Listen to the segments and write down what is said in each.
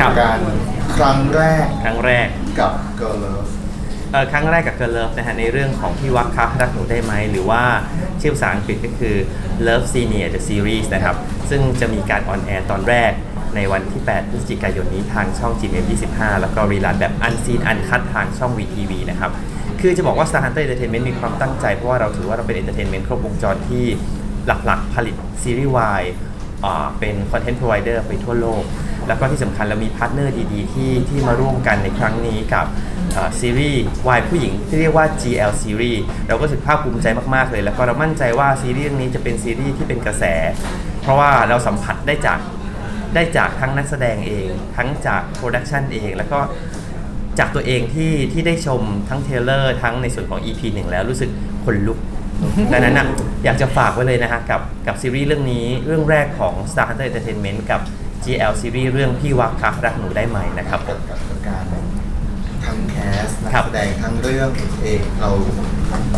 ครับ การครั้งแรกครั้งแรกกับ Girl Love เอ่อครั้งแรกกับ Girl Love นะฮะในเรื่องของพี่วักคะรักหนูได้ไหมหรือว่าชื่อภาษาอังกฤษก็คือ Love Senior the Series นะครับ ซึ่งจะมีการออนแอร์ตอนแรกในวันที่ 8 พฤศจิกายนนี้ทางช่อง GMM25 แล้วก็รีลันแบบอันซีนอันคัดทางช่อง VTV นะครับ คือจะบอกว่า Star Hunter Entertainment มีความตั้งใจ เพราะว่าเราถือว่าเราเป็น Entertainment ครบวงจรที่หลักๆ ผลิตซีรีส์วาย เป็น Content Provider ไปทั่วโลก แล้วก็ที่สำคัญเรามีพาร์ทเนอร์ดีๆ ที่ที่มาร่วมกันในครั้งนี้กับซีรีส์วายผู้หญิงที่เรียกว่า GL Series เราก็รู้สึกภาคภูมิใจมากๆเลย แล้วก็เรามั่นใจว่าซีรีส์เรื่องนี้จะเป็นซีรีส์ที่เป็นกระแส เพราะว่าเราสัมผัสได้จากได้จากทั้งนักแสดงเอง ทั้งจากโปรดักชันเอง แล้วก็จากตัวเองที่ที่ได้ชมทั้งเทเลอร์ทั้งในส่วนของ EP 1 แล้วรู้สึกขนลุก ดังนั้นนะอยากจะฝากไว้เลยนะฮะกับกับซีรีส์เรื่องนี้เรื่องแรกของ Star Hunter Entertainment กับ GL ซีรีส์เรื่องพี่วักคะรักหนูได้ไหมนะครับผมกับกับการทั้งแคสนักครับ แสดงทั้งเรื่องเองเรา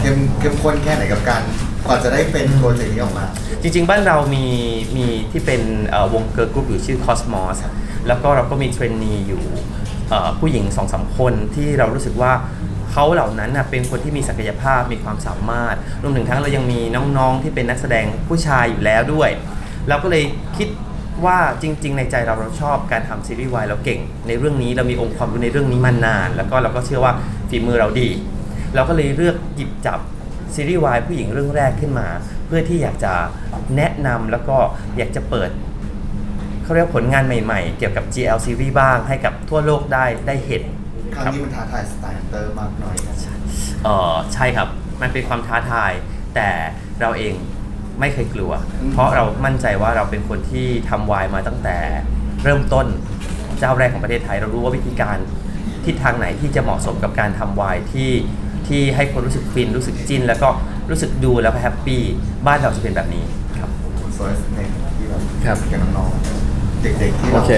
เข้มเข้มข้นแค่ไหนกับการกว่าจะได้เป็นโปรเจกต์นี้ออกมา จริงๆ บ้านเรามีมีที่เป็นเอ่อวงเกิร์ลกรุ๊ปอยู่ชื่อ Cosmos แล้วก็เราก็มีเทรนนีอยู่เอ่อผู้หญิงสองสามคนที่เรารู้สึกว่า เขาเหล่านั้นนะเป็นคนที่มีศักยภาพมีความสามารถรวมถึงทั้งเรายังมีน้องๆที่เป็นนักแสดงผู้ชายอยู่แล้วด้วยเราก็เลยคิดว่าจริง ๆ ในใจเราเราชอบการทำซีรีส์วายเราเก่ง ในเรื่องนี้เรามีองค์ความรู้ในเรื่องนี้มานาน แล้วก็เราก็เชื่อว่าฝีมือเราดี เราก็เลยเลือกหยิบจับซีรีส์วายผู้หญิงเรื่องแรกขึ้นมา เพื่อที่อยากจะแนะนำแล้วก็อยากจะเปิดเขาเรียกผลงานใหม่ ๆ เกี่ยวกับ GL ซีรีส์บ้างให้กับทั่วโลกได้ได้เห็น ครั้งนี้มันท้าทายสไตล์ฮันเตอร์มากน้อยแค่ไหนเออใช่ครับ มันเป็นความท้าทาย แต่เราเองไม่เคยกลัว เพราะเรามั่นใจว่าเราเป็นคนที่ทำวายมาตั้งแต่เริ่มต้นเจ้าแรกของประเทศไทย เรารู้ว่าวิธีการทิศทางไหนที่จะเหมาะสมกับการทำวายที่ที่ให้คนรู้สึกฟินรู้สึกจินแล้วก็รู้สึกดูแล้วก็แฮปปี้บ้านเราจะเป็นแบบนี้ครับคุณเฟิร์สในที่แบบครับกับน้องๆเด็กๆที่โอเราเค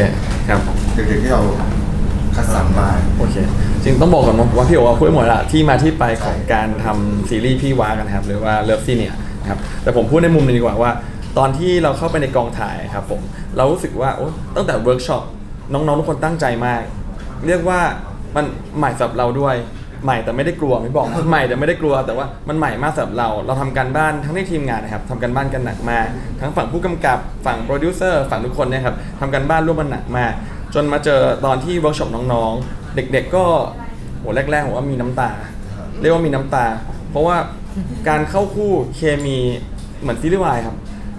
ครับ เด็กๆที่เรา คัสรรมาโอเคจริงต้องบอกก่อนว่าพี่โอว่าพูดไปหมดละที่มาที่ไปของการทำซีรีส์พี่วากันครับหรือว่าเลิฟซีเนี่ยครับแต่ผมพูดในมุมนึงดีกว่าว่า ตอนที่เราเข้าไปในกองถ่ายครับผมเรารู้สึกว่าโอ้ตั้งแต่เวิร์กช็อปน้องๆทุกคนตั้งใจมาก เรียกว่ามันใหม่สำหรับเราด้วยใหม่แต่ไม่ได้กลัวไม่บอกใหม่แต่ไม่ได้กลัวแต่ว่ามันใหม่มากสำหรับเรา เราทำการบ้านทั้งในทีมงานนะครับทำการบ้านกันหนักมากทั้งฝั่งผู้กำกับฝั่งโปรดิวเซอร์ฝั่งทุกคนเนี่ยครับทำการบ้านร่วมกันหนักมาก จนมาเจอตอนที่เวิร์กช็อปน้องๆ เด็กๆก็โหแรกๆผมว่ามีน้ำตา เรียกว่ามีน้ำตา เพราะว่าการเข้าคู่เคมีเหมือนซีรีส์วายครับ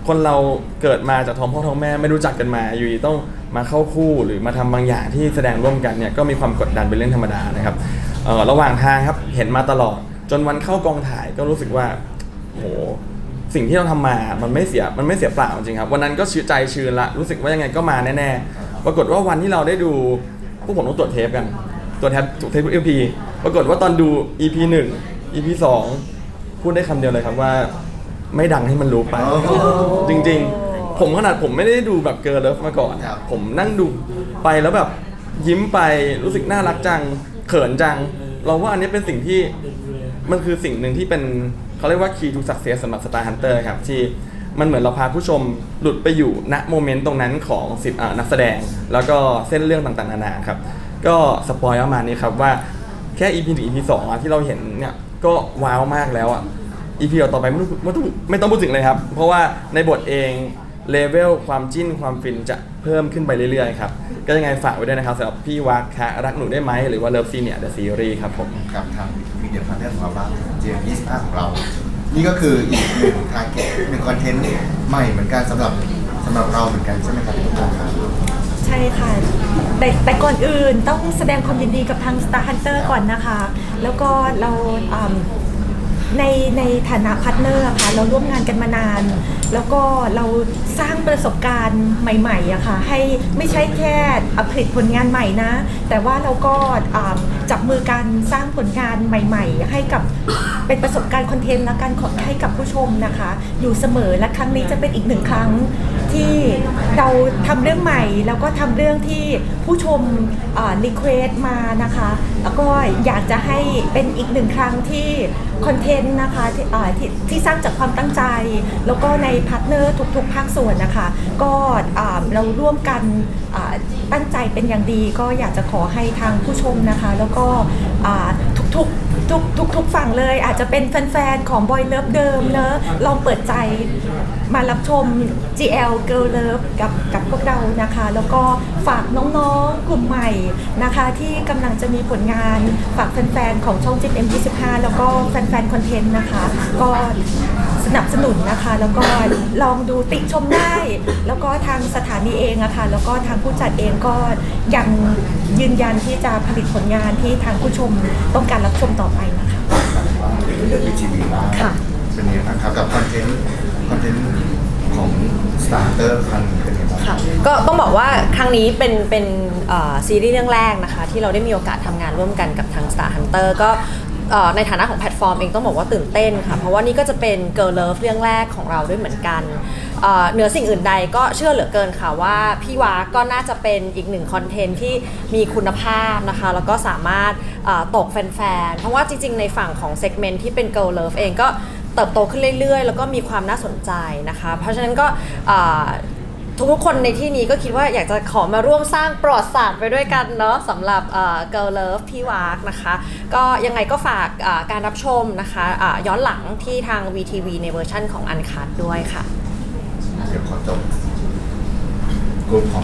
คนเราเกิดมาจากท้องพ่อท้องแม่ไม่รู้จักกันมา อยู่ดีต้องมาเข้าคู่หรือมาทำบางอย่างที่แสดงร่วมกันเนี่ยก็มีความกดดันเป็นเรื่องธรรมดานะครับระหว่างทางครับเห็นมาตลอด จนวันเข้ากองถ่ายก็รู้สึกว่าโหสิ่งที่เราทำมา มันไม่เสีย มันไม่เสียเปล่าจริงครับ วันนั้นก็ชื่นใจชื้นละ รู้สึกว่ายังไงก็มาแน่ ๆ ปรากฏว่าวันที่เราได้ดูพวกผมต้องตรวจเทปกันตรวจเทปตรวจเทปเอพีปรากฏว่าตอนดู EP 1 EP 2พูดได้คำเดียวเลยครับว่า ไม่ดังให้มันรู้ไปโอ้โหจริง ๆ ผมขนาดผมไม่ได้ดูแบบเกิร์ลเลิฟมาก่อน ครับ ผมนั่งดูไปแล้วแบบยิ้มไปรู้สึกน่ารักจัง เขินจัง เราว่าอันนี้เป็นสิ่งที่มันคือสิ่งหนึ่งที่เป็นเขาเรียกว่า key to success สำหรับ Star Hunter ครับ ที่ มันเหมือนเราพาผู้ชมหลุดไปอยู่ณโมเมนต์ตรงนั้นของสิบนักแสดง แล้วก็เส้นเรื่องต่างๆนานาครับ ก็สปอยประมาณนี้ครับว่าแค่ EP 1 EP 2อะที่เราเห็นเนี่ยก็ว้าวมากแล้วอะ EP ต่อไปไม่ต้องไม่ต้องไม่ต้องพูดถึงเลยครับ เพราะว่าในบทเองเลเวลความจิ้นความฟินจะเพิ่มขึ้นไปเรื่อยๆครับก็ยังไงฝากไว้ด้วยนะครับสำหรับพี่วักคะรักหนูได้ไหมหรือว่าเลิฟซีเนี่ยเดอะซีรีส์ครับผม กับทางมีเดียพาร์ทเนอร์ของเราบ้างเจมยี่สิบห้าของเรา นี่ก็คืออีกหนึ่งทาร์เก็ตหนึ่งคอนเทนต์ใหม่เหมือนกันสำหรับสำหรับเราเหมือนกันใช่ไหมครับทุกคนครับใช่ค่ะ แต่แต่ก่อนอื่นต้องแสดงความยินดีกับทาง Star Hunter ก่อนนะคะ แล้วก็เราอืม ในในฐานะพาร์ทเนอร์อะค่ะเราร่วมงานกันมานาน แล้วก็เราสร้างประสบการณ์ใหม่ๆอะค่ะให้ไม่ใช่แค่อะผลิตผลงานใหม่นะ แต่ว่าเราก็จับมือกันสร้างผลงานใหม่ ๆ ให้กับเป็นประสบการณ์คอนเทนต์และการขอให้กับผู้ชมนะคะ อยู่เสมอและครั้งนี้จะเป็นอีกหนึ่งครั้งที่เราทำเรื่องใหม่ แล้วก็ทำเรื่องที่ผู้ชมรีเควสมานะคะ แล้วก็อยากจะให้เป็นอีกหนึ่งครั้งที่คอนเทนต์นะคะที่ที่ที่สร้างจากความตั้งใจ แล้วก็ในพาร์ทเนอร์ทุกๆ ภาคส่วนนะคะ ก็เราร่วมกันตั้งใจเป็นอย่างดี ก็อยากจะขอให้ทางผู้ชมนะคะ แล้วก็ทุกๆ ทุกทุกทุกฝั่งเลยอาจจะเป็นแฟนๆ ของบอยเลิฟเดิมเนอะลองเปิดใจมารับชม GL Girl Love กับกับพวกเรานะคะ แล้วก็ฝากน้องๆ กลุ่มใหม่นะคะ ที่กำลังจะมีผลงานฝากแฟนๆ ของช่องจิ m 25 แล้วก็แฟนๆ คอนเทนต์นะคะ ก็สนับสนุนนะคะ แล้วก็ลองดูติชมได้ แล้วก็ทางสถานีเองอะค่ะแล้วก็ทางผู้จัดเองก็ยังยืนยันที่จะผลิตผลงานที่ทางผู้ชมต้องการรับชมต่อไปนะคะเรื่องวีทีวีบ้างค่ะเป็นยังไงบ้างครับกับคอนเทนต์คอนเทนต์ของ Starter ครั้งนี้เป็นยังไงบ้างค่ะก็ต้องบอกว่าครั้งนี้เป็นเป็นเอ่อซีรีส์เรื่องแรกนะคะ ที่เราได้มีโอกาสทำงานร่วมกันกับทาง Star Hunter ก็ เอ่อในฐานะของแพลตฟอร์มเองต้องบอกว่าตื่นเต้นค่ะ เพราะว่านี่ก็จะเป็น Girl Love เรื่องแรกของเราด้วยเหมือนกันเอ่อเหนือสิ่งอื่นใดก็เชื่อเหลือเกินค่ะว่าพี่วาก็น่าจะเป็นอีกหนึ่งคอนเทนต์ที่มีคุณภาพนะคะ แล้วก็สามารถเอ่อตกแฟนๆ เพราะว่าจริงๆ ในฝั่งของเซกเมนต์ที่เป็น Girl Love เองก็เติบโตขึ้นเรื่อยๆ แล้วก็มีความน่าสนใจนะคะ เพราะฉะนั้นก็เอ่อ ทุกๆ คนในที่นี้ก็คิดว่าอยากจะขอมาร่วมสร้างประวัติศาสตร์ไปด้วยกันเนาะสำหรับเอ่อ Girl Love พี่วากนะคะ ก็ยังไงก็ฝากการรับชมนะคะย้อนหลังที่ทาง VTV ในเวอร์ชั่นของอันคัดด้วยค่ะ เดี๋ยวขอจบกลุ่มของ